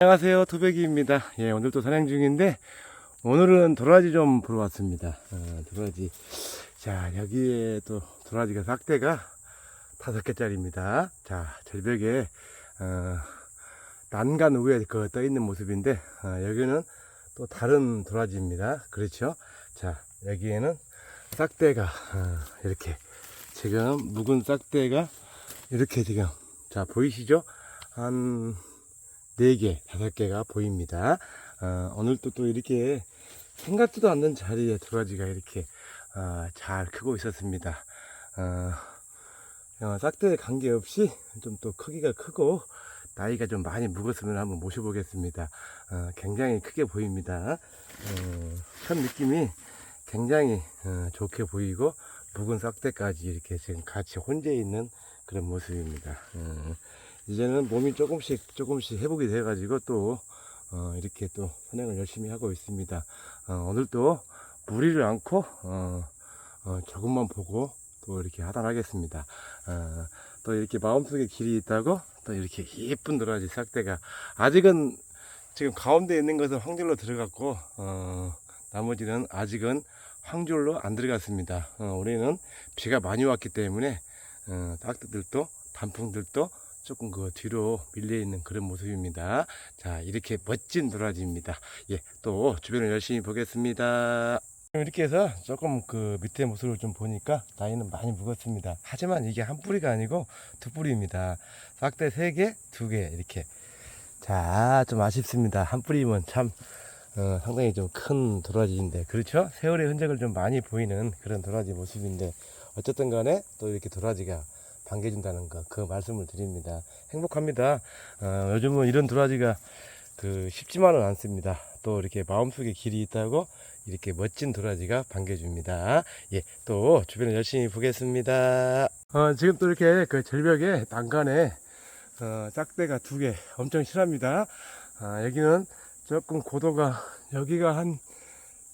안녕하세요. 토백이입니다. 예 오늘도 사냥 중인데 오늘은 도라지 좀 보러 왔습니다. 어, 도라지. 자 여기에 또 도라지가 싹대가 다섯 개짜리입니다. 자 절벽에 어, 난간 위에 그 떠 있는 모습인데 어, 여기는 또 다른 도라지입니다. 그렇죠? 자 여기에는 싹대가 어, 이렇게 지금 묵은 싹대가 이렇게 지금 자 보이시죠? 한 4개, 5개가 보입니다. 어, 오늘도 또 이렇게 생각지도 않는 자리에 도라지가 이렇게 어, 잘 크고 있었습니다. 어, 어, 싹대에 관계없이 좀 또 크기가 크고 나이가 좀 많이 묵었으면 한번 모셔보겠습니다. 어, 굉장히 크게 보입니다. 어, 첫 느낌이 굉장히 어, 좋게 보이고 묵은 싹대까지 이렇게 지금 같이 혼재 있는 그런 모습입니다. 어, 이제는 몸이 조금씩 조금씩 회복이 돼가지고 또 어, 이렇게 또 선행을 열심히 하고 있습니다. 어, 오늘도 무리를 않고 어, 어, 조금만 보고 또 이렇게 하단하겠습니다. 어, 또 이렇게 마음속에 길이 있다고 또 이렇게 예쁜 도라지 싹대가 아직은 지금 가운데 있는 것은 황줄로 들어갔고 어, 나머지는 아직은 황줄로 안 들어갔습니다. 어, 올해는 비가 많이 왔기 때문에 어, 싹대들도 단풍들도 조금 그 뒤로 밀려 있는 그런 모습입니다. 자, 이렇게 멋진 도라지입니다. 예, 또 주변을 열심히 보겠습니다. 이렇게 해서 조금 그 밑에 모습을 좀 보니까 나이는 많이 묵었습니다. 하지만 이게 한 뿌리가 아니고 두 뿌리입니다. 싹대 세 개, 두 개 이렇게. 자, 좀 아쉽습니다. 한 뿌리면 참 어, 상당히 좀 큰 도라지인데 그렇죠? 세월의 흔적을 좀 많이 보이는 그런 도라지 모습인데 어쨌든 간에 또 이렇게 도라지가 반겨준다는 거, 그 말씀을 드립니다. 행복합니다. 어, 요즘은 이런 도라지가 그 쉽지만은 않습니다. 또 이렇게 마음속에 길이 있다고 이렇게 멋진 도라지가 반겨줍니다. 예, 또 주변을 열심히 보겠습니다. 어, 지금 또 이렇게 그 절벽에 난간에 어, 짝대가 두 개 엄청 실합니다. 아, 여기는 조금 고도가 여기가 한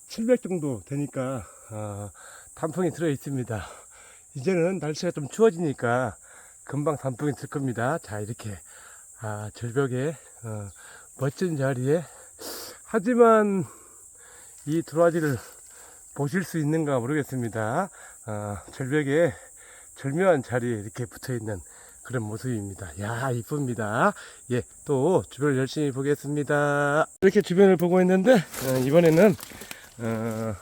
700 정도 되니까 어, 단풍이 들어 있습니다. 이제는 날씨가 좀 추워지니까 금방 단풍이 들 겁니다. 자, 이렇게, 아, 절벽에, 어, 멋진 자리에, 하지만 이 도라지를 보실 수 있는가 모르겠습니다. 어, 절벽에 절묘한 자리에 이렇게 붙어 있는 그런 모습입니다. 야, 이쁩니다. 예, 또 주변을 열심히 보겠습니다. 이렇게 주변을 보고 있는데, 어, 이번에는, 어,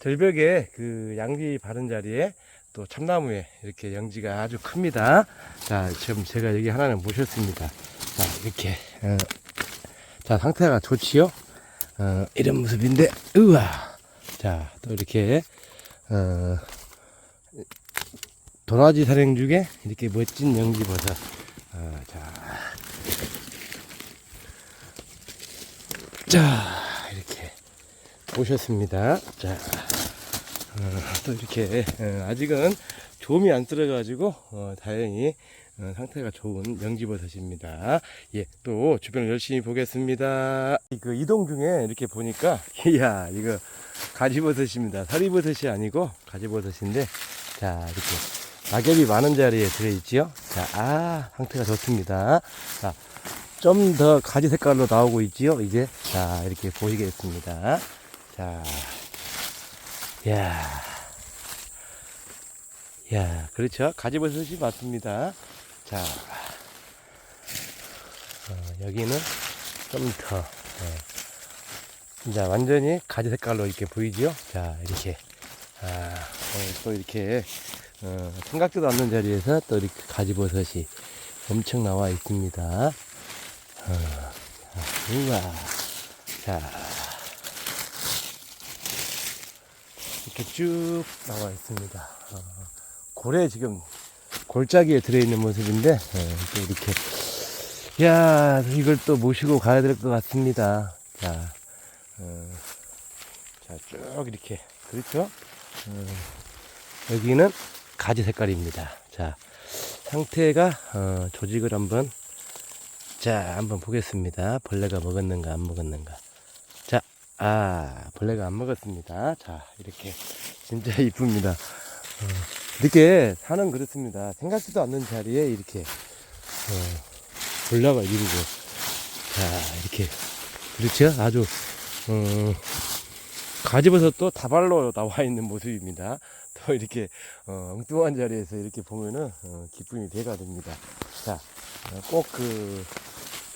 절벽에 그 양귀 바른 자리에 또 참나무에 이렇게 영지가 아주 큽니다. 자, 지금 제가 여기 하나는 모셨습니다. 자, 이렇게, 어, 자, 상태가 좋지요? 어, 이런 모습인데, 으아! 자, 또 이렇게, 어, 도라지 사령 중에 이렇게 멋진 영지 버섯. 어, 자, 자, 이렇게 모셨습니다. 자, 어, 또 이렇게 어, 아직은 조음이 안 들어가지고 어, 다행히 어, 상태가 좋은 영지버섯입니다. 예, 또 주변을 열심히 보겠습니다. 그 이동 중에 이렇게 보니까 이야 이거 가지버섯입니다. 사리버섯이 아니고 가지버섯인데 자 이렇게 낙엽이 많은 자리에 들어있지요. 자, 아 상태가 좋습니다. 자, 좀 더 가지 색깔로 나오고 있지요. 이제 자 이렇게 보이겠습니다. 자. 야, 야, 그렇죠. 가지버섯이 맞습니다. 자, 어, 여기는 좀 더, 어, 이제 완전히 가지 색깔로 이렇게 보이죠. 자, 이렇게, 아, 오늘 또 이렇게, 어, 생각지도 않는 자리에서 또 이렇게 가지버섯이 엄청 나와 있습니다. 어, 자, 우와, 자, 이렇게 쭉 나와 있습니다. 어, 고래 지금 골짜기에 들어있는 모습인데 어, 또 이렇게 야 이걸 또 모시고 가야 될 것 같습니다. 자, 어, 자쭉 이렇게 그렇죠? 어, 여기는 가지 색깔입니다. 자 상태가 어, 조직을 한번 자 한번 보겠습니다. 벌레가 먹었는가 안 먹었는가. 아, 벌레가 안 먹었습니다. 자, 이렇게. 진짜 이쁩니다. 어, 이렇게 산은 그렇습니다. 생각지도 않는 자리에 이렇게, 어, 벌레가 이루고. 자, 이렇게. 그렇죠? 아주, 어, 가지버섯도 다발로 나와 있는 모습입니다. 또 이렇게, 어, 엉뚱한 자리에서 이렇게 보면은, 어, 기쁨이 배가 됩니다. 자, 어, 꼭 그,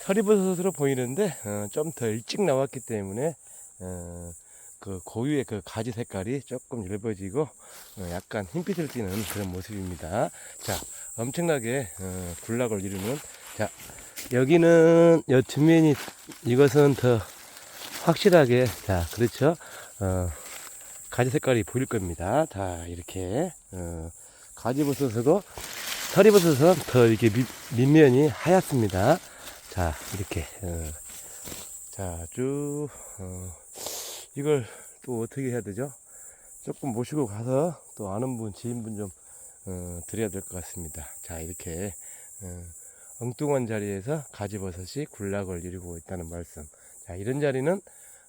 서리버섯으로 보이는데, 어, 좀 더 일찍 나왔기 때문에, 어, 그 고유의 그 가지 색깔이 조금 엷어지고 어, 약간 흰빛을 띠는 그런 모습입니다. 자, 엄청나게 어, 군락을 이루는 자 여기는 여 뒷면이 이것은 더 확실하게 자 그렇죠. 어, 가지 색깔이 보일 겁니다. 자 이렇게 어, 가지버섯도 서리버섯은 더 이렇게 밑, 밑면이 하얗습니다. 자 이렇게 어, 자 쭉 어, 이걸 또 어떻게 해야 되죠? 조금 모시고 가서 또 아는 분, 지인분 좀 어, 드려야 될 것 같습니다. 자 이렇게 어, 엉뚱한 자리에서 가지버섯이 군락을 이루고 있다는 말씀. 자 이런 자리는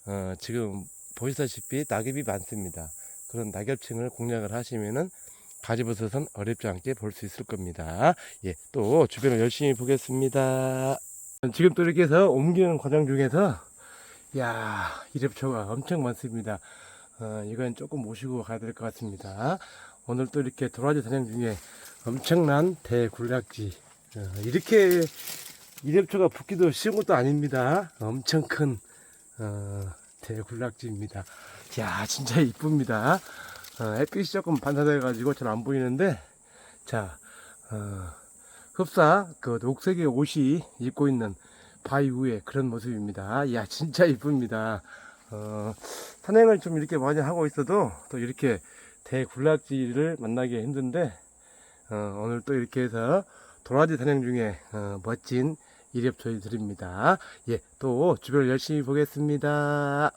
어, 지금 보시다시피 낙엽이 많습니다. 그런 낙엽층을 공략을 하시면은 가지버섯은 어렵지 않게 볼 수 있을 겁니다. 예, 또 주변을 열심히 보겠습니다. 지금 또 이렇게 해서 옮기는 과정 중에서 야 이랩초가 엄청 많습니다. 어, 이건 조금 모시고 가야 될 것 같습니다. 오늘 또 이렇게 도라지 사냥 중에 엄청난 대굴락지 어, 이렇게 이랩초가 붙기도 쉬운 것도 아닙니다. 엄청 큰 어, 대굴락지입니다. 야 진짜 이쁩니다. 어, 햇빛이 조금 반사돼 가지고 잘 안 보이는데 자 어, 흡사 그 녹색의 옷이 입고 있는 바위 위에 그런 모습입니다. 이야 진짜 이쁩니다. 어, 산행을 좀 이렇게 많이 하고 있어도 또 이렇게 대군락지를 만나기 힘든데 어, 오늘 또 이렇게 해서 도라지 산행 중에 어, 멋진 이랩초이 드립니다. 예, 또 주변을 열심히 보겠습니다.